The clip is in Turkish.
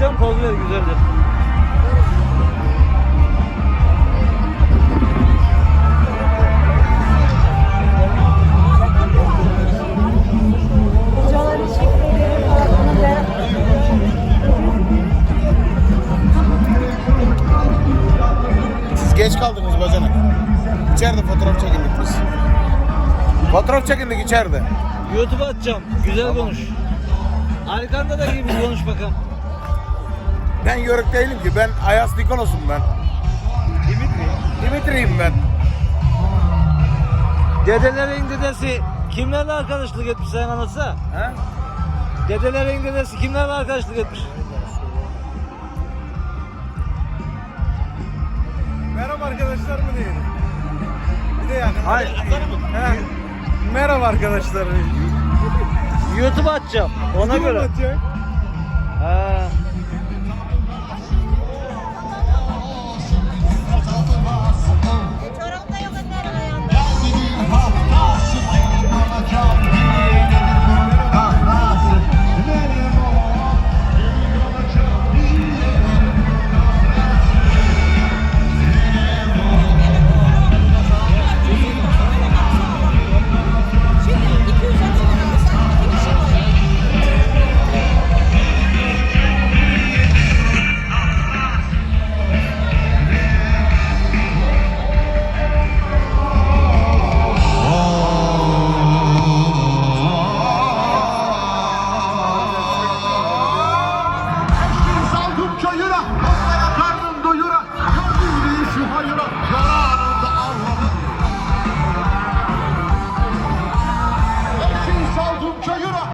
Cam kolları güzeldir. Siz geç kaldınız bacanak. İçeride fotoğraf çekindik biz. Fotoğraf çekindik içeride. YouTube'a atacağım. Güzel konuş. Arkanda da gibi konuş bakalım. Ben yörük değilim ki. Ben Ayas Nikonos'um ben. Dimitri. Dimitri'yim ben. Dedelerin dedesi kimlerle arkadaşlık etmiş sen anlatsana. Ha? Dedelerin dedesi kimlerle arkadaşlık etmiş? Merhaba arkadaşlar mı diyelim? Bir de yani. Hayır. He. Merhaba arkadaşlar. YouTube'a atacağım. Ona Kim göre. Ha.